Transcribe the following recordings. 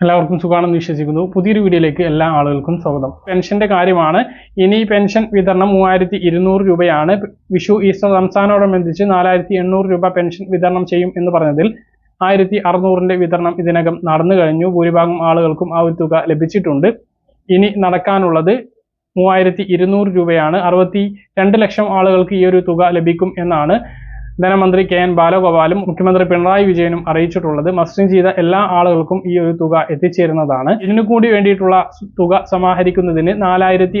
എല്ലാവർക്കും സുഖമാണെന്ന് വിശ്വസിക്കുന്നു. പുതിയൊരു വീഡിയോയിലേക്ക് എല്ലാ ആളുകൾക്കും സ്വാഗതം. പെൻഷന്റെ കാര്യമാണ്. ഇനി പെൻഷൻ വിതരണം മൂവായിരത്തി ഇരുന്നൂറ് രൂപയാണ്. വിഷു ഈസ്റ്റർ റംസാനോടനുബന്ധിച്ച് നാലായിരത്തി എണ്ണൂറ് രൂപ പെൻഷൻ വിതരണം ചെയ്യും എന്ന് പറഞ്ഞതിൽ ആയിരത്തി അറുന്നൂറിന്റെ വിതരണം ഇതിനകം നടന്നു കഴിഞ്ഞു. ഭൂരിഭാഗം ആളുകൾക്കും ആ ഒരു തുക ലഭിച്ചിട്ടുണ്ട്. ഇനി നടക്കാനുള്ളത് മൂവായിരത്തി ഇരുന്നൂറ് രൂപയാണ്. അറുപത്തി രണ്ട് ലക്ഷം ആളുകൾക്ക് ഈ ഒരു തുക ലഭിക്കും എന്നാണ് ധനമന്ത്രി കെ എൻ ബാലഗോപാലും മുഖ്യമന്ത്രി പിണറായി വിജയനും അറിയിച്ചിട്ടുള്ളത് മസ്റ്റിംഗ് ചെയ്ത എല്ലാ ആളുകൾക്കും ഈ ഒരു തുക എത്തിച്ചേരുന്നതാണ്. ഇതിനു കൂടി വേണ്ടിയിട്ടുള്ള തുക സമാഹരിക്കുന്നതിന് നാലായിരത്തി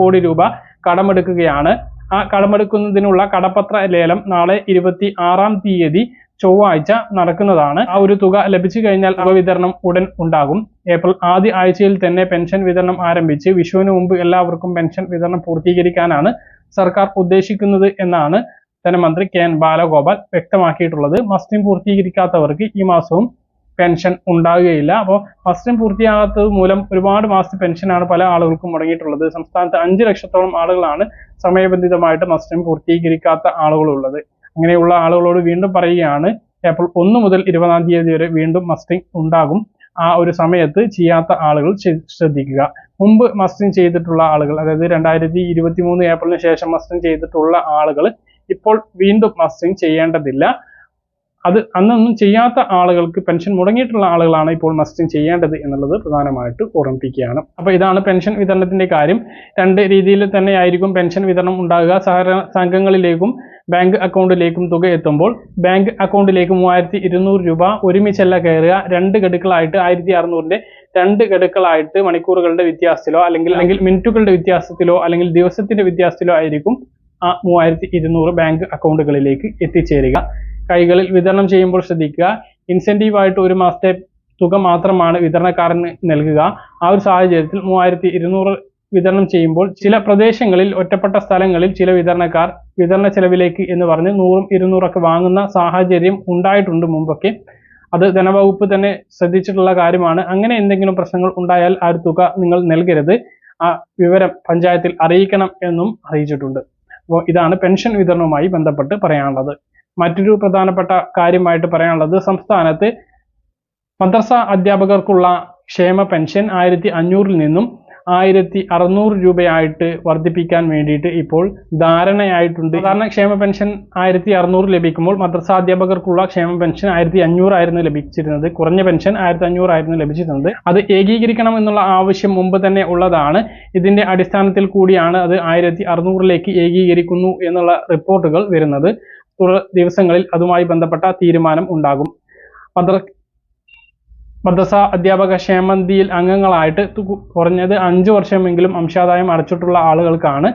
കോടി രൂപ കടമെടുക്കുകയാണ്. ആ കടമെടുക്കുന്നതിനുള്ള കടപ്പത്ര ലേലം നാളെ ഇരുപത്തി ആറാം തീയതി ചൊവ്വാഴ്ച നടക്കുന്നതാണ്. ആ ഒരു തുക ലഭിച്ചു കഴിഞ്ഞാൽ തുക വിതരണം ഉടൻ ഉണ്ടാകും. ഏപ്രിൽ ആദ്യ ആഴ്ചയിൽ തന്നെ പെൻഷൻ വിതരണം ആരംഭിച്ച് വിഷുവിന് മുമ്പ് എല്ലാവർക്കും പെൻഷൻ വിതരണം പൂർത്തീകരിക്കാനാണ് സർക്കാർ ഉദ്ദേശിക്കുന്നത് എന്നാണ് ധനമന്ത്രി കെ എൻ ബാലഗോപാൽ വ്യക്തമാക്കിയിട്ടുള്ളത് മസ്റ്റിംഗ് പൂർത്തീകരിക്കാത്തവർക്ക് ഈ മാസവും പെൻഷൻ ഉണ്ടാകുകയില്ല അപ്പോൾ മസ്റ്റിംഗ് പൂർത്തിയാകാത്തത് മൂലം ഒരുപാട് മാസത്തെ പെൻഷനാണ് പല ആളുകൾക്കും മുടങ്ങിയിട്ടുള്ളത്. സംസ്ഥാനത്ത് അഞ്ച് ലക്ഷത്തോളം ആളുകളാണ് സമയബന്ധിതമായിട്ട് മസ്റ്റിംഗ് പൂർത്തീകരിക്കാത്ത ആളുകളുള്ളത്. അങ്ങനെയുള്ള ആളുകളോട് വീണ്ടും പറയുകയാണ് ഏപ്രിൽ ഒന്ന് മുതൽ ഇരുപതാം തീയതി വരെ വീണ്ടും മസ്റ്റിംഗ് ഉണ്ടാകും. ആ ഒരു സമയത്ത് ചെയ്യാത്ത ആളുകൾ ശ്രദ്ധിക്കുക. മുമ്പ് മസ്റ്റിംഗ് ചെയ്തിട്ടുള്ള ആളുകൾ അതായത് രണ്ടായിരത്തി ഇരുപത്തി മൂന്ന് ഏപ്രിലിന് ശേഷം മസ്റ്റിംഗ് ചെയ്തിട്ടുള്ള ആളുകൾ ഇപ്പോൾ വീണ്ടും മസ്റ്റിംഗ് ചെയ്യേണ്ടതില്ല. അത് അന്നൊന്നും ചെയ്യാത്ത ആളുകൾക്ക് പെൻഷൻ മുടങ്ങിയിട്ടുള്ള ആളുകളാണ് ഇപ്പോൾ മസ്റ്റിംഗ് ചെയ്യേണ്ടത് എന്നുള്ളത് പ്രധാനമായിട്ട് ഓർമ്മിപ്പിക്കുകയാണ്. അപ്പോൾ ഇതാണ് പെൻഷൻ വിതരണത്തിന്റെ കാര്യം. രണ്ട് രീതിയിൽ തന്നെയായിരിക്കും പെൻഷൻ വിതരണം ഉണ്ടാകുക. സഹകരണ സംഘങ്ങളിലേക്കും ബാങ്ക് അക്കൗണ്ടിലേക്കും തുക എത്തുമ്പോൾ ബാങ്ക് അക്കൗണ്ടിലേക്ക് മൂവായിരത്തി ഇരുന്നൂറ് രൂപ ഒരുമിച്ചല്ല കയറുക. രണ്ട് ഗഡുക്കളായിട്ട് ആയിരത്തി അറുന്നൂറിന്റെ രണ്ട് ഗഡുക്കളായിട്ട് മണിക്കൂറുകളുടെ വ്യത്യാസത്തിലോ അല്ലെങ്കിൽ അല്ലെങ്കിൽ മിനിറ്റുകളുടെ വ്യത്യാസത്തിലോ അല്ലെങ്കിൽ ദിവസത്തിന്റെ വ്യത്യാസത്തിലോ ആയിരിക്കും ആ മൂവായിരത്തി ഇരുന്നൂറ് ബാങ്ക് അക്കൗണ്ടുകളിലേക്ക് എത്തിച്ചേരുക. കൈകളിൽ വിതരണം ചെയ്യുമ്പോൾ ശ്രദ്ധിക്കുക. ഇൻസെന്റീവായിട്ട് ഒരു മാസത്തെ തുക മാത്രമാണ് വിതരണക്കാരന് നൽകുക. ആ ഒരു സാഹചര്യത്തിൽ മൂവായിരത്തി ഇരുന്നൂറ് വിതരണം ചെയ്യുമ്പോൾ ചില പ്രദേശങ്ങളിൽ ഒറ്റപ്പെട്ട സ്ഥലങ്ങളിൽ ചില വിതരണക്കാർ വിതരണ ചെലവിലേക്ക് എന്ന് പറഞ്ഞ് നൂറും ഇരുന്നൂറൊക്കെ വാങ്ങുന്ന സാഹചര്യം ഉണ്ടായിട്ടുണ്ട് മുമ്പൊക്കെ. അത് ധനവകുപ്പ് തന്നെ ശ്രദ്ധിച്ചിട്ടുള്ള കാര്യമാണ്. അങ്ങനെ എന്തെങ്കിലും പ്രശ്നങ്ങൾ ഉണ്ടായാൽ ആ ഒരു തുക നിങ്ങൾ നൽകരുത്. ആ വിവരം പഞ്ചായത്തിൽ അറിയിക്കണം എന്നും അറിയിച്ചിട്ടുണ്ട്. അപ്പോൾ ഇതാണ് പെൻഷൻ വിതരണവുമായി ബന്ധപ്പെട്ട് പറയാനുള്ളത്. മറ്റൊരു പ്രധാനപ്പെട്ട കാര്യമായിട്ട് പറയാനുള്ളത് സംസ്ഥാനത്ത് മദ്രസ അധ്യാപകർക്കുള്ള ക്ഷേമ പെൻഷൻ ആയിരത്തി അഞ്ഞൂറിൽ നിന്നും ആയിരത്തി അറുന്നൂറ് രൂപയായിട്ട് വർദ്ധിപ്പിക്കാൻ വേണ്ടിയിട്ട് ഇപ്പോൾ ധാരണയായിട്ടുണ്ട്. സാധാരണ ക്ഷേമ പെൻഷൻ ആയിരത്തി അറുന്നൂറ് ലഭിക്കുമ്പോൾ മദ്രസാധ്യാപകർക്കുള്ള ക്ഷേമ പെൻഷൻ ആയിരത്തി അഞ്ഞൂറായിരുന്നു ലഭിച്ചിരുന്നത്. കുറഞ്ഞ പെൻഷൻ ആയിരത്തി അഞ്ഞൂറായിരുന്നു ലഭിച്ചിരുന്നത്. അത് ഏകീകരിക്കണം എന്നുള്ള ആവശ്യം മുമ്പ് തന്നെ ഉള്ളതാണ്. ഇതിന്റെ അടിസ്ഥാനത്തിൽ കൂടിയാണ് അത് ആയിരത്തി അറുന്നൂറിലേക്ക് ഏകീകരിക്കുന്നു എന്നുള്ള റിപ്പോർട്ടുകൾ വരുന്നത്. തുടർ ദിവസങ്ങളിൽ അതുമായി ബന്ധപ്പെട്ട തീരുമാനം ഉണ്ടാകും. മദ്ര മദ്രസ അധ്യാപക ക്ഷേമനിധിയിൽ അംഗങ്ങളായിട്ട് കുറഞ്ഞത് അഞ്ചു വർഷമെങ്കിലും അംശാദായം അടച്ചിട്ടുള്ള ആളുകൾക്കാണ്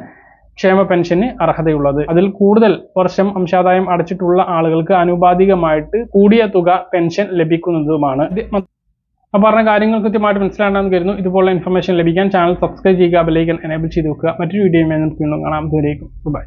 ക്ഷേമ പെൻഷന് അർഹതയുള്ളത്. അതിൽ കൂടുതൽ വർഷം അംശാദായം അടച്ചിട്ടുള്ള ആളുകൾക്ക് അനുപാതികമായിട്ട് കൂടിയ തുക പെൻഷൻ ലഭിക്കുന്നതുമാണ്. അപ്പോൾ പറഞ്ഞ കാര്യങ്ങൾ കൃത്യമായിട്ട് മനസ്സിലാണെന്ന് കരുതുന്നു. ഇതുപോലുള്ള ഇൻഫർമേഷൻ ലഭിക്കാൻ ചാനൽ സബ്സ്ക്രൈബ് ചെയ്യുക ബെലൈക്കൻ എനേബിൾ ചെയ്ത് വെക്കുക. മറ്റൊരു വീഡിയോ കാണാം. ദൂരേക്കും ബൈ